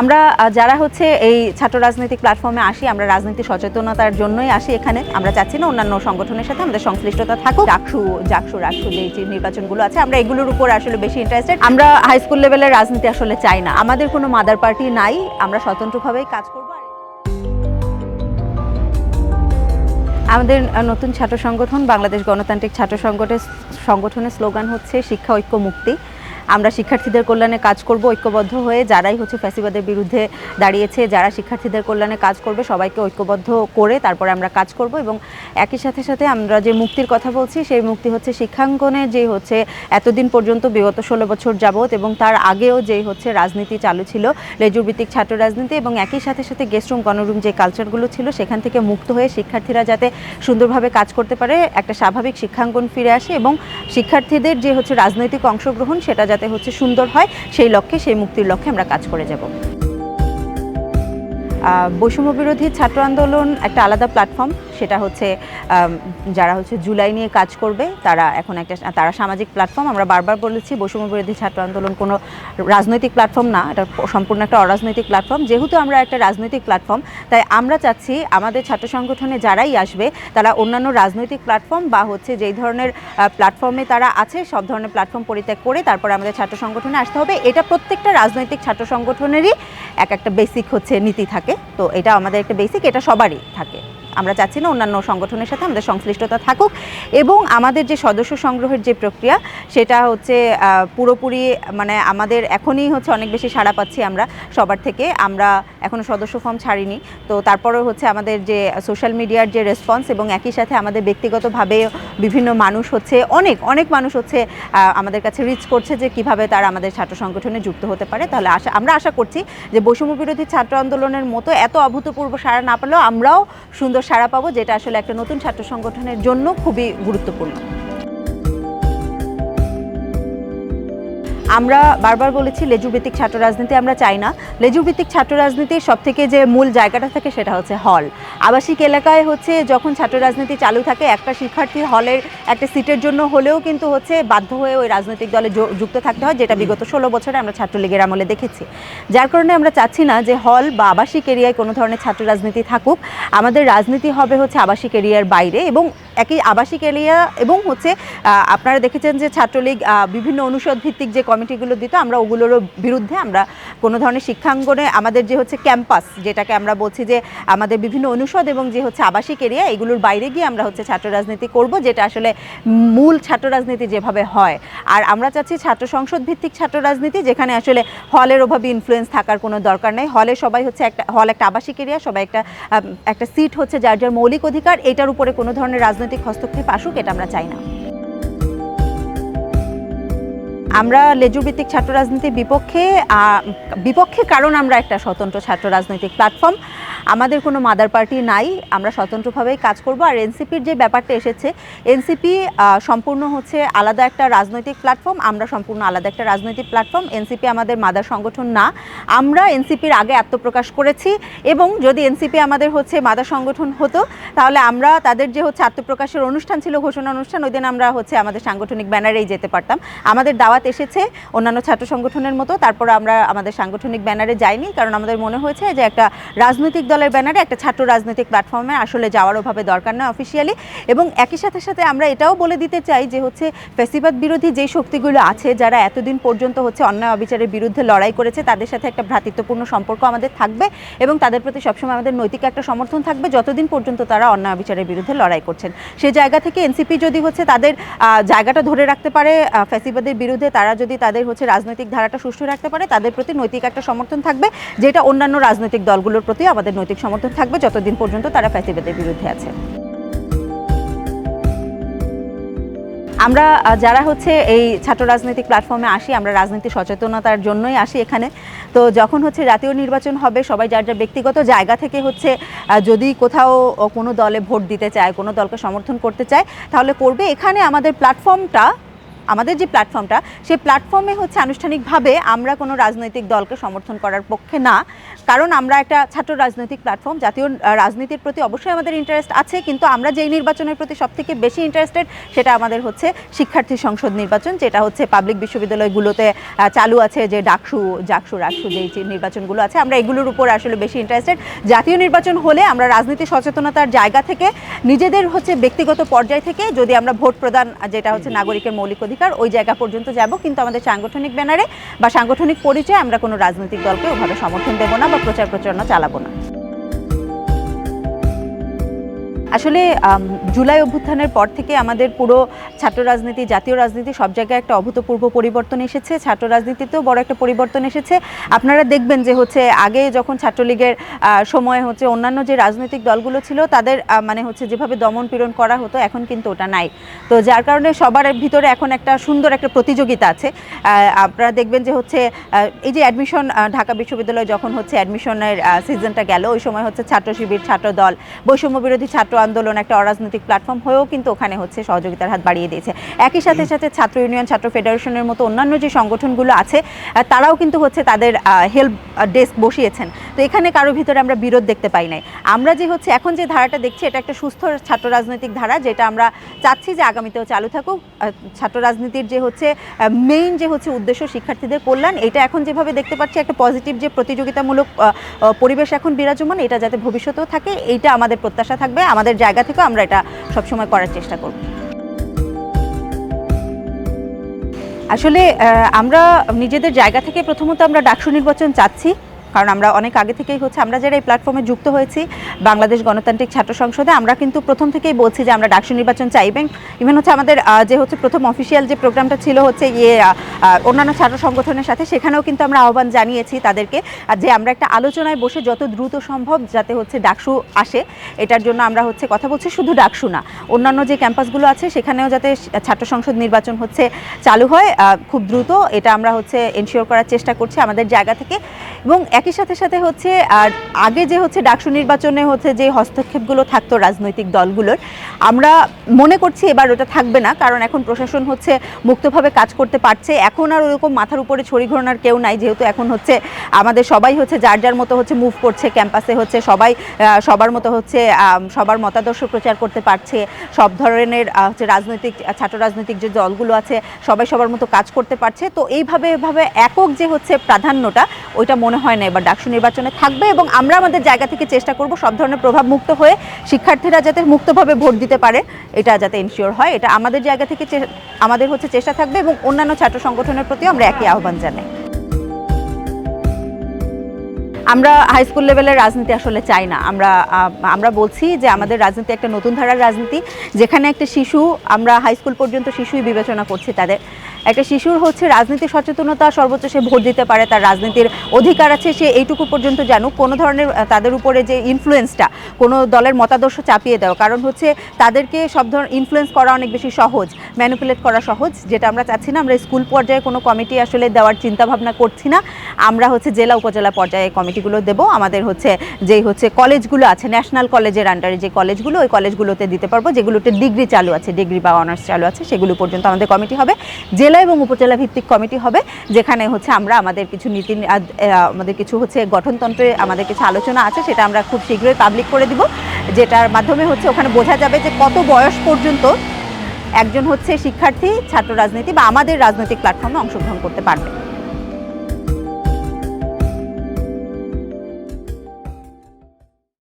আমরা যারা হচ্ছে এই ছাত্র রাজনৈতিক প্ল্যাটফর্মে আসি, আমরা রাজনীতি সচেতনতার জন্যই আসি এখানে। আমরা চাচ্ছি না অন্যান্য সংগঠনের সাথে আমাদের সংশ্লিষ্টতা থাকুক। ডাকসু জাকসু রাকসু যে নির্বাচনগুলো আছে, আমরা এগুলোর উপর আসলে বেশি ইন্টারেস্টেড আমরা হাই স্কুল লেভেলের রাজনীতি আসলে চাই না। আমাদের কোনো মাদার পার্টি নাই। আমরা স্বতন্ত্রভাবেই কাজ করব। আমাদের নতুন ছাত্র সংগঠন বাংলাদেশ গণতান্ত্রিক ছাত্র সংগঠনের সংগঠনের স্লোগান হচ্ছে শিক্ষা ঐক্য মুক্তি। আমরা শিক্ষার্থীদের কল্যাণে কাজ করব, ঐক্যবদ্ধ হয়ে যারাই হচ্ছে ফ্যাসিবাদের বিরুদ্ধে দাঁড়িয়েছে, যারা শিক্ষার্থীদের কল্যাণে কাজ করবে, সবাইকে ঐক্যবদ্ধ করে তারপরে আমরা কাজ করব এবং একই সাথে সাথে আমরা যে মুক্তির কথা বলছি, সেই মুক্তি হচ্ছে শিক্ষাঙ্গনে যে হচ্ছে এতদিন পর্যন্ত বিগত ষোলো বছর যাবত এবং তার আগেও যে হচ্ছে রাজনীতি চালু ছিল লেজুর ভিত্তিক ছাত্র রাজনীতি এবং একই সাথে সাথে গেস্ট রুম গণরুম যে কালচারগুলো ছিল, সেখান থেকে মুক্ত হয়ে শিক্ষার্থীরা যাতে সুন্দরভাবে কাজ করতে পারে, একটা স্বাভাবিক শিক্ষাঙ্গন ফিরে আসে এবং শিক্ষার্থীদের যে হচ্ছে রাজনৈতিক অংশগ্রহণ, সেটা যাতে হচ্ছে সুন্দর হয় সেই লক্ষ্যে সেই মুক্তির লক্ষ্যে আমরা কাজ করে যাব। বৈষম্য বিরোধী ছাত্র আন্দোলন একটা আলাদা প্ল্যাটফর্ম সেটা হচ্ছে যারা হচ্ছে জুলাই নিয়ে কাজ করবে, তারা এখন একটা, তারা সামাজিক প্ল্যাটফর্ম আমরা বারবার বলেছি বৈষম্য বিরোধী ছাত্র আন্দোলন কোনো রাজনৈতিক প্ল্যাটফর্ম না, এটা সম্পূর্ণ একটা অরাজনৈতিক প্ল্যাটফর্ম যেহেতু আমরা একটা রাজনৈতিক প্ল্যাটফর্ম তাই আমরা চাচ্ছি আমাদের ছাত্র সংগঠনে যারাই আসবে, তারা অন্যান্য রাজনৈতিক প্ল্যাটফর্ম বা হচ্ছে যেই ধরনের প্ল্যাটফর্মে তারা আছে, সব ধরনের প্ল্যাটফর্ম পরিত্যাগ করে তারপরে আমাদের ছাত্র সংগঠনে আসতে হবে। এটা প্রত্যেকটা রাজনৈতিক ছাত্র সংগঠনেরই এক একটা বেসিক হচ্ছে নীতি থাকে। তো এটা আমাদের একটা বেসিক এটা সবারই থাকে। আমরা চাচ্ছি না অন্যান্য সংগঠনের সাথে আমাদের সংশ্লিষ্টতা থাকুক। এবং আমাদের যে সদস্য সংগ্রহের যে প্রক্রিয়া, সেটা হচ্ছে পুরোপুরি মানে আমাদের এখনই হচ্ছে অনেক বেশি সাড়া পাচ্ছি আমরা সবার থেকে। আমরা এখনও সদস্য ফর্ম ছাড়িনি। তো তারপরেও হচ্ছে আমাদের যে সোশ্যাল মিডিয়ার যে রেসপন্স এবং একই সাথে আমাদের ব্যক্তিগতভাবে বিভিন্ন মানুষ হচ্ছে, অনেক অনেক মানুষ হচ্ছে আমাদের কাছে রিচ করছে যে কীভাবে তারা আমাদের ছাত্র সংগঠনে যুক্ত হতে পারে। তাহলে আশা, আমরা আশা করছি যে বৈষম্য বিরোধী ছাত্র আন্দোলনের মতো এত অভূতপূর্ব সাড়া না পেলেও আমরাও সুন্দর সাড়া পাবো যেটা আসলে একটা নতুন ছাত্র সংগঠনের জন্য খুবই গুরুত্বপূর্ণ। আমরা বারবার বলেছি লেজুভিত্তিক ছাত্র রাজনীতি আমরা চাই না। লেজুভিত্তিক ছাত্র রাজনীতির সব থেকে যে মূল জায়গাটা থাকে সেটা হচ্ছে হল। আবাসিক এলাকায় হচ্ছে যখন ছাত্র রাজনীতি চালু থাকে, একটা শিক্ষার্থী হলের একটা সিটের জন্য হলেও কিন্তু হচ্ছে বাধ্য হয়ে ওই রাজনৈতিক দলে যুক্ত থাকতে হয়, যেটা বিগত ষোলো বছরে আমরা ছাত্রলীগের আমলে দেখেছি। যার কারণে আমরা চাচ্ছি না যে হল বা আবাসিক এরিয়ায় কোনো ধরনের ছাত্র রাজনীতি থাকুক। আমাদের রাজনীতি হবে হচ্ছে আবাসিক এরিয়ার বাইরে এবং একই আবাসিক এরিয়া এবং হচ্ছে আপনারা দেখেছেন যে ছাত্রলীগ বিভিন্ন অনুষদ ভিত্তিক যে কমিটিগুলো দিত, আমরা ওগুলোরও বিরুদ্ধে আমরা কোনো ধরনের শিক্ষাঙ্গনে আমাদের যে হচ্ছে ক্যাম্পাস, যেটাকে আমরা বলছি যে আমাদের বিভিন্ন অনুষদ এবং যে হচ্ছে আবাসিক এরিয়া, এগুলোর বাইরে গিয়ে আমরা হচ্ছে ছাত্র রাজনীতি করব, যেটা আসলে মূল ছাত্র রাজনীতি যেভাবে হয়। আর আমরা চাচ্ছি ছাত্র সংসদ ভিত্তিক ছাত্র রাজনীতি, যেখানে আসলে হলের অভাবে ইনফ্লুয়েন্স থাকার কোনো দরকার নেই। হলে সবাই হচ্ছে একটা, হল একটা আবাসিক এরিয়া, সবাই একটা একটা সিট হচ্ছে যার যার মৌলিক অধিকার, এটার উপরে কোনো ধরনের রাজনৈতিক হস্তক্ষেপ আসুক এটা আমরা চাই না। আমরা লেজুর ভিত্তিক ছাত্র রাজনীতির বিপক্ষে বিপক্ষে কারণ আমরা একটা স্বতন্ত্র ছাত্র রাজনৈতিক প্ল্যাটফর্ম আমাদের কোনো মাদার পার্টি নাই, আমরা স্বতন্ত্রভাবেই কাজ করব। আর এনসিপির যে ব্যাপারটা এসেছে এনসিপি সম্পূর্ণ হচ্ছে আলাদা একটা রাজনৈতিক প্ল্যাটফর্ম আমরা সম্পূর্ণ আলাদা একটা রাজনৈতিক প্ল্যাটফর্ম এনসিপি আমাদের মাদার সংগঠন না, আমরা এনসিপির আগে আত্মপ্রকাশ করেছি। এবং যদি এনসিপি আমাদের হচ্ছে মাদার সংগঠন হতো, তাহলে আমরা তাদের যে হচ্ছে আত্মপ্রকাশের অনুষ্ঠান ছিল, ঘোষণা অনুষ্ঠান, ওই দিন আমরা হচ্ছে আমাদের সাংগঠনিক ব্যানারেই যেতে পারতাম। আমাদের দাওয়াত এসেছে অন্যান্য ছাত্র সংগঠনের মতো। তারপর আমরা আমাদের সাংগঠনিক ব্যানারে যাইনি, কারণ আমাদের মনে হয়েছে যে একটা রাজনৈতিক দলের ব্যানারে একটা ছাত্র রাজনৈতিক প্ল্যাটফর্মে আসলে যাওয়ার ওভাবে দরকার নয় অফিসিয়ালি এবং একই সাথে সাথে আমরা এটাও বলে দিতে চাই যে হচ্ছে ফেসিবাদ বিরোধী যে শক্তিগুলো আছে, যারা এতদিন পর্যন্ত হচ্ছে অন্যায় অবিচারের বিরুদ্ধে লড়াই করেছে, তাদের সাথে একটা ভ্রাতৃত্বপূর্ণ সম্পর্ক আমাদের থাকবে এবং তাদের প্রতি সবসময় আমাদের নৈতিক একটা সমর্থন থাকবে যতদিন পর্যন্ত তারা অন্যায় অবিচারের বিরুদ্ধে লড়াই করছেন। সেই জায়গা থেকে এনসিপি যদি হচ্ছে তাদের জায়গাটা ধরে রাখতে পারে ফ্যাসিবাদের বিরুদ্ধে তারা যদি তাদের হচ্ছে রাজনৈতিক ধারাটা সুষ্ঠু রাখতে পারে, তাদের প্রতি নৈতিক একটা সমর্থন থাকবে, যেটা অন্যান্য রাজনৈতিক দলগুলোর প্রতি আমাদের নৈতিক সমর্থন থাকবে যতদিন পর্যন্ত তারা ফ্যাসিবাদের বিরুদ্ধে আছে। আমরা যারা হচ্ছে এই ছাত্র রাজনৈতিক প্ল্যাটফর্মে আসি, আমরা রাজনীতি সচেতনতার জন্যই আসি এখানে। তো যখন হচ্ছে জাতীয় নির্বাচন হবে, সবাই যার যার ব্যক্তিগত জায়গা থেকে হচ্ছে যদি কোথাও কোনো দলে ভোট দিতে চায়, কোনো দলকে সমর্থন করতে চায়, তাহলে করবে। এখানে আমাদের প্ল্যাটফর্মটা আমাদের যে প্ল্যাটফর্মটা সেই প্ল্যাটফর্মে হচ্ছে আনুষ্ঠানিকভাবে আমরা কোনো রাজনৈতিক দলকে সমর্থন করার পক্ষে না। কারণ আমরা একটা ছাত্র রাজনৈতিক প্ল্যাটফর্ম জাতীয় রাজনীতির প্রতি অবশ্যই আমাদের ইন্টারেস্ট আছে, কিন্তু আমরা যেই নির্বাচনের প্রতি সবথেকে বেশি ইন্টারেস্টেড সেটা আমাদের হচ্ছে শিক্ষার্থী সংসদ নির্বাচন, যেটা হচ্ছে পাবলিক বিশ্ববিদ্যালয়গুলোতে চালু আছে যে ডাকসু জাকসু রাকসু যেই যে নির্বাচনগুলো আছে, আমরা এগুলোর উপর আসলে বেশি ইন্টারেস্টেড জাতীয় নির্বাচন হলে আমরা রাজনীতি সচেতনতার জায়গা থেকে, নিজেদের হচ্ছে ব্যক্তিগত পর্যায় থেকে যদি আমরা ভোট প্রদান, যেটা হচ্ছে নাগরিকের মৌলিক অধিকার ওই জায়গা পর্যন্ত যাব, কিন্তু আমাদের সাংগঠনিক ব্যানারে বা সাংগঠনিক পরিচয়ে আমরা কোনো রাজনৈতিক দলকে ওভাবে সমর্থন দেবো না বা প্রচার প্রচারণা চালাবো না। আসলে জুলাই অভ্যুত্থানের পর থেকে আমাদের পুরো ছাত্র রাজনীতি, জাতীয় রাজনীতি সব জায়গায় একটা অভূতপূর্ব পরিবর্তন এসেছে। ছাত্র রাজনীতিতেও বড় একটা পরিবর্তন এসেছে। আপনারা দেখবেন যে হচ্ছে, আগে যখন ছাত্রলীগের সময় হচ্ছে অন্যান্য যে রাজনৈতিক দলগুলো ছিল, তাদের মানে হচ্ছে যেভাবে দমন পীড়ন করা হতো, এখন কিন্তু ওটা নাই। তো যার কারণে সবার ভিতরে এখন একটা সুন্দর একটা প্রতিযোগিতা আছে। আপনারা দেখবেন যে হচ্ছে এই যে অ্যাডমিশন ঢাকা বিশ্ববিদ্যালয়ে যখন হচ্ছে অ্যাডমিশনের সিজনটা গেল, ওই সময় হচ্ছে ছাত্র শিবির ছাত্র দল বৈষম্য বিরোধী ছাত্র আন্দোলন একটা অরাজনৈতিক প্ল্যাটফর্ম হয়েও কিন্তু ওখানে হচ্ছে সহযোগিতার হাত বাড়িয়ে দিয়েছে। একই সাথে সাথে ছাত্র ইউনিয়ন, ছাত্র ফেডারেশনের মতো অন্যান্য যে সংগঠনগুলো আছে তারাও কিন্তু হচ্ছে তাদের হেল্প ডেস্ক বসিয়েছেন। তো এখানে কারও ভিতরে আমরা বিরোধ দেখতে পাই নাই। আমরা যে হচ্ছে এখন যে ধারাটা দেখছি, এটা একটা সুস্থ ছাত্র রাজনৈতিক ধারা, যেটা আমরা চাচ্ছি যে আগামীতেও চালু থাকুক। ছাত্র রাজনীতির যে হচ্ছে মেইন যে হচ্ছে উদ্দেশ্য শিক্ষার্থীদের কল্যাণ, এটা এখন যেভাবে দেখতে পাচ্ছি, একটা পজিটিভ যে প্রতিযোগিতামূলক পরিবেশ এখন বিরাজমান, এটা যাতে ভবিষ্যতেও থাকে, এইটা আমাদের প্রত্যাশা থাকবে। আমাদের জায়গা থেকেও আমরা এটা সবসময় করার চেষ্টা করব। আসলে আমরা নিজেদের জায়গা থেকে প্রথমত আমরা ডাকসু নির্বাচন চাচ্ছি। কারণ আমরা অনেক আগে থেকেই হচ্ছে, আমরা যারা এই প্ল্যাটফর্মে যুক্ত হয়েছি, বাংলাদেশ গণতান্ত্রিক ছাত্র সংসদে, আমরা কিন্তু প্রথম থেকেই বলছি যে আমরা ডাকসু নির্বাচন চাইবেন ইভেন হচ্ছে আমাদের যে হচ্ছে প্রথম অফিসিয়াল যে প্রোগ্রামটা ছিল হচ্ছে ইয়ে অন্যান্য ছাত্র সংগঠনের সাথে, সেখানেও কিন্তু আমরা আহ্বান জানিয়েছি তাদেরকে যে আমরা একটা আলোচনায় বসে যত দ্রুত সম্ভব যাতে হচ্ছে ডাকসু আসে, এটার জন্য আমরা হচ্ছে কথা বলছি, শুধু ডাকসু না, অন্যান্য যে ক্যাম্পাসগুলো আছে, সেখানেও যাতে ছাত্র সংসদ নির্বাচন হচ্ছে চালু হয় খুব দ্রুত, এটা আমরা হচ্ছে এনশিওর করার চেষ্টা করছি আমাদের জায়গা থেকে। এবং একই সাথে সাথে হচ্ছে, আর আগে যে হচ্ছে ডাকসু নির্বাচনে হচ্ছে যে হস্তক্ষেপগুলো থাকতো রাজনৈতিক দলগুলোর, আমরা মনে করছি এবার ওটা থাকবে না, কারণ এখন প্রশাসন হচ্ছে মুক্তভাবে কাজ করতে পারছে। এখন আর ওরকম মাথার উপরে ছড়ি ঘোরানোর কেউ নাই, যেহেতু এখন হচ্ছে আমাদের সবাই হচ্ছে যার যার মতো হচ্ছে মুভ করছে, ক্যাম্পাসে হচ্ছে সবাই সবার মতো হচ্ছে সবার মতাদর্শ প্রচার করতে পারছে। সব ধরনের হচ্ছে রাজনৈতিক, ছাত্র রাজনৈতিক যে দলগুলো আছে, সবাই সবার মতো কাজ করতে পারছে। তো এইভাবে, এভাবে একক যে হচ্ছে প্রাধান্যটা, ওইটা মনে হয় না এবার ডাকসু নির্বাচনে থাকবে এবং আমরা আমাদের জায়গা থেকে চেষ্টা করব সব ধরনের প্রভাব মুক্ত হয়ে শিক্ষার্থীরা যাতে মুক্তভাবে ভোট দিতে পারে, এটা যাতে ইনশিওর হয়। এটা আমাদের জায়গা থেকে আমাদের হচ্ছে চেষ্টা থাকবে এবং অন্যান্য ছাত্র সংগঠনের প্রতিও আমরা একই আহ্বান জানাই। আমরা হাই স্কুল লেভেলের রাজনীতি আসলে চাই না। আমরা আমরা বলছি যে আমাদের রাজনীতি একটা নতুন ধারার রাজনীতি। যেখানে একটা শিশু, আমরা হাই স্কুল পর্যন্ত শিশুই বিবেচনা করছি তাদের। একটা শিশুর হচ্ছে রাজনীতি সচেতনতা সর্বোচ্চ সে ভোট দিতে পারে, তার রাজনীতির অধিকার আছে, সে এইটুকু পর্যন্ত জানুক। কোনো ধরনের তাদের উপরে যে ইনফ্লুয়েন্সটা কোনো দলের মতাদর্শ চাপিয়ে দেওয়া। কারণ হচ্ছে তাদেরকে সব ধরনের ইনফ্লুয়েন্স করা অনেক বেশি সহজ ম্যানিপুলেট করা সহজ। যেটা আমরা চাচ্ছি না, আমরা স্কুল পর্যায়ে কোনো কমিটি আসলে দেওয়ার চিন্তা ভাবনা করছি না। আমরা হচ্ছে জেলা, উপজেলা পর্যায়ে কমিটিগুলো দেব। আমাদের হচ্ছে যেই হচ্ছে কলেজগুলো আছে, ন্যাশনাল কলেজের আন্ডারে যে কলেজগুলো, ওই কলেজগুলোতে দিতে পারব। যেগুলোতে ডিগ্রি চালু আছে, ডিগ্রি বা অনার্স চালু আছে, সেগুলো পর্যন্ত আমাদের কমিটি হবে। জেলা এবং উপজেলা ভিত্তিক কমিটি হবে, যেখানে হচ্ছে আমরা আমাদের কিছু নীতি আমাদের কিছু হচ্ছে গঠনতন্ত্রে আমাদের কিছু আলোচনা আছে, সেটা আমরা খুব শীঘ্রই পাবলিক করে দিব। যেটার মাধ্যমে হচ্ছে ওখানে বোঝা যাবে যে কত বয়স পর্যন্ত একজন হচ্ছে শিক্ষার্থী, ছাত্র রাজনীতি বা আমাদের রাজনৈতিক প্ল্যাটফর্মে অংশগ্রহণ করতে পারবে।